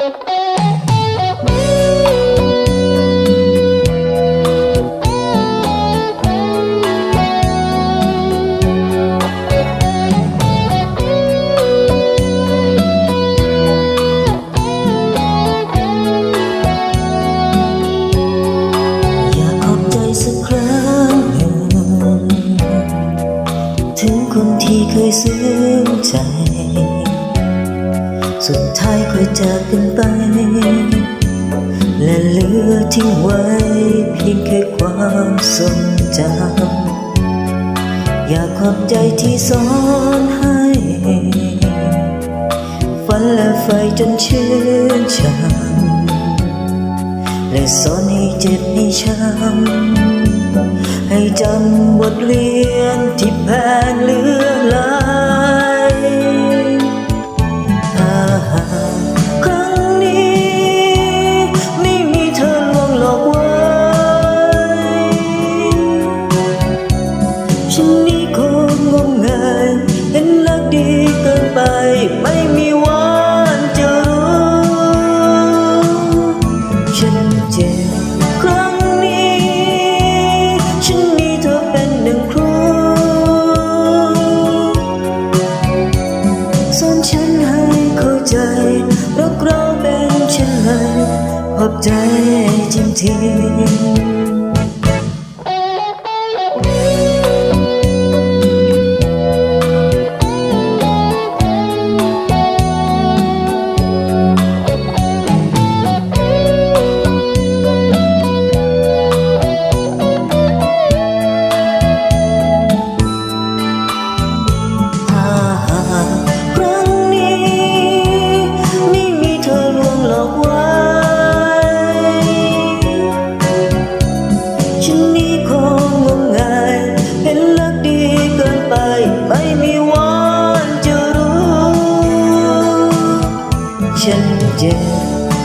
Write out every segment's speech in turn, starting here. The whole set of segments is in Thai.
ถึงคนที่เคยซึ้งใจ สุดท้ายค่อยจากกันไป และเหลือทิ้งไว้เพียงแค่ความทรงจำอยากขอบใจที่สอนให้ ฝันและไฟจนชื่นช่ำและสอนให้เจ็บให้ช้ำให้จำบทเรียนที่แพ้เหลือ ไม่มีวันจะรู้ฉันเจ็บครั้งนี้ ฉันมีเธอเป็นหนึ่งครูสอนฉันให้เข้าใจรักเราเป็นเช่นไรขอบใจจริงๆ เจ็บ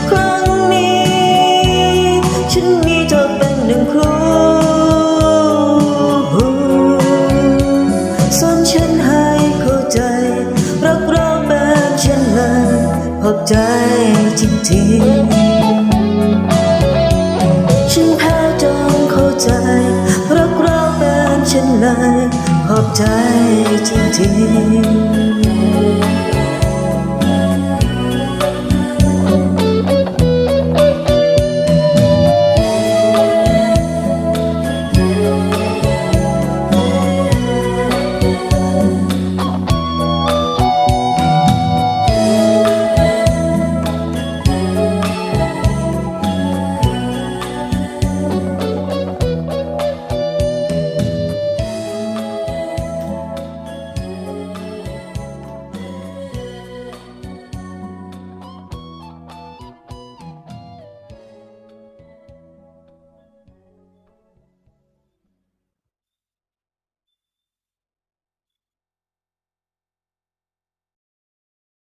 ครั้งนี้ ฉันมีเธอเป็นหนึ่งครูสอนฉันให้เข้าใจ รักเราแบบเช่นนั้นขอบใจจริงๆฉันแพ้จนเข้าใจ รักเราเป็นเช่นขอบใจจริงๆ